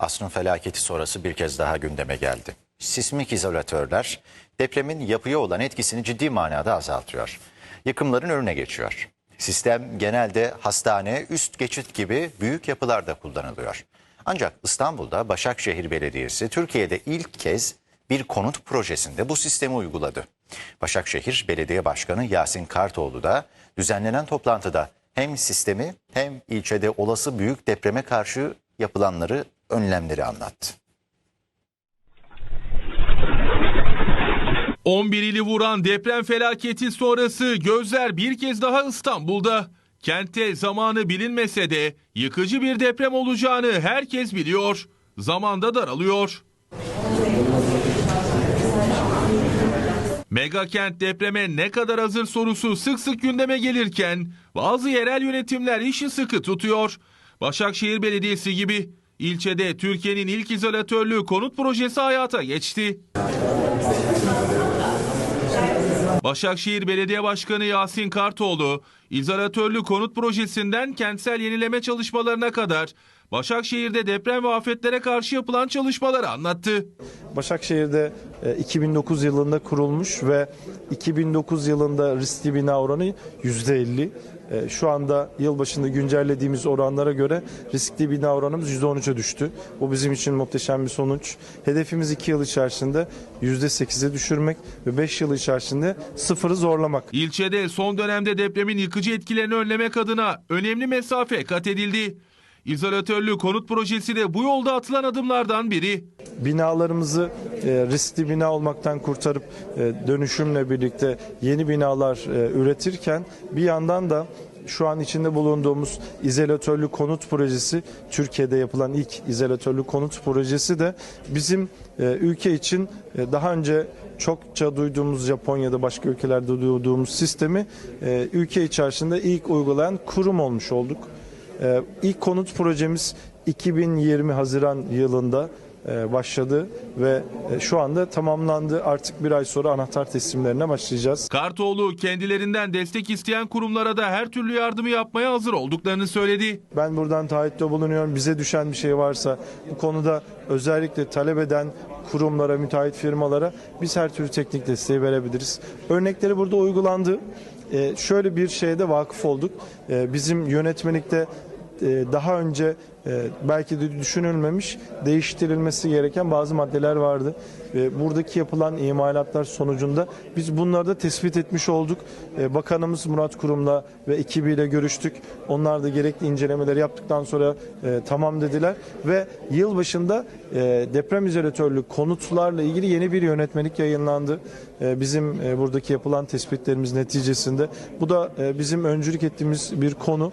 Asrın felaketi sonrası bir kez daha gündeme geldi. Sismik izolatörler depremin yapıya olan etkisini ciddi manada azaltıyor. Yıkımların önüne geçiyor. Sistem genelde hastane, üst geçit gibi büyük yapılarda kullanılıyor. Ancak İstanbul'da Başakşehir Belediyesi Türkiye'de ilk kez bir konut projesinde bu sistemi uyguladı. Başakşehir Belediye Başkanı Yasin Kartoğlu da düzenlenen toplantıda hem sistemi hem ilçede olası büyük depreme karşı yapılanları, önlemleri anlattı. 11 ili vuran deprem felaketi sonrası gözler bir kez daha İstanbul'da. Kentte zamanı bilinmese de yıkıcı bir deprem olacağını herkes biliyor. Zamanda daralıyor. Mega kent depreme ne kadar hazır sorusu sık sık gündeme gelirken bazı yerel yönetimler işi sıkı tutuyor. Başakşehir Belediyesi gibi ilçede Türkiye'nin ilk izolatörlü konut projesi hayata geçti. Başakşehir Belediye Başkanı Yasin Kartoğlu, izolatörlü konut projesinden kentsel yenileme çalışmalarına kadar Başakşehir'de deprem ve afetlere karşı yapılan çalışmaları anlattı. Başakşehir'de e, 2009 yılında kurulmuş ve 2009 yılında riskli bina oranı %50. E, Şu anda yılbaşında güncellediğimiz oranlara göre riskli bina oranımız %13'e düştü. Bu bizim için muhteşem bir sonuç. Hedefimiz 2 yıl içerisinde %8'e düşürmek ve 5 yıl içerisinde sıfırı zorlamak. İlçede son dönemde depremin yıkıcı etkilerini önlemek adına önemli mesafe kat edildi. İzolatörlü konut projesi de bu yolda atılan adımlardan biri. binalarımızı e, riskli bina olmaktan kurtarıp e, dönüşümle birlikte yeni binalar e, üretirken bir yandan da şu an içinde bulunduğumuz izolatörlü konut projesi Türkiye'de yapılan ilk izolatörlü konut projesi de bizim ülke için daha önce çokça duyduğumuz Japonya'da başka ülkelerde duyduğumuz sistemi ülke içerisinde ilk uygulayan kurum olmuş olduk. Ee, İlk konut projemiz 2020 Haziran yılında e, başladı ve e, şu anda tamamlandı. Artık bir ay sonra anahtar teslimlerine başlayacağız. Kartoğlu kendilerinden destek isteyen kurumlara da her türlü yardımı yapmaya hazır olduklarını söyledi. Ben buradan taahhütte bulunuyorum. Bize düşen bir şey varsa bu konuda özellikle talep eden kurumlara, müteahhit firmalara biz her türlü teknik desteği verebiliriz. Örnekleri burada uygulandı. Ee, şöyle bir şeyde vakıf olduk. Ee, bizim yönetmelikte daha önce e, belki de düşünülmemiş değiştirilmesi gereken bazı maddeler vardı. Buradaki yapılan imalatlar sonucunda biz bunları da tespit etmiş olduk. E, Bakanımız Murat Kurum'la ve ekibiyle görüştük. Onlar da gerekli incelemeleri yaptıktan sonra e, tamam dediler ve yıl başında e, deprem izolatörlü konutlarla ilgili yeni bir yönetmelik yayınlandı. E, bizim e, buradaki yapılan tespitlerimiz neticesinde bu da e, bizim öncülük ettiğimiz bir konu.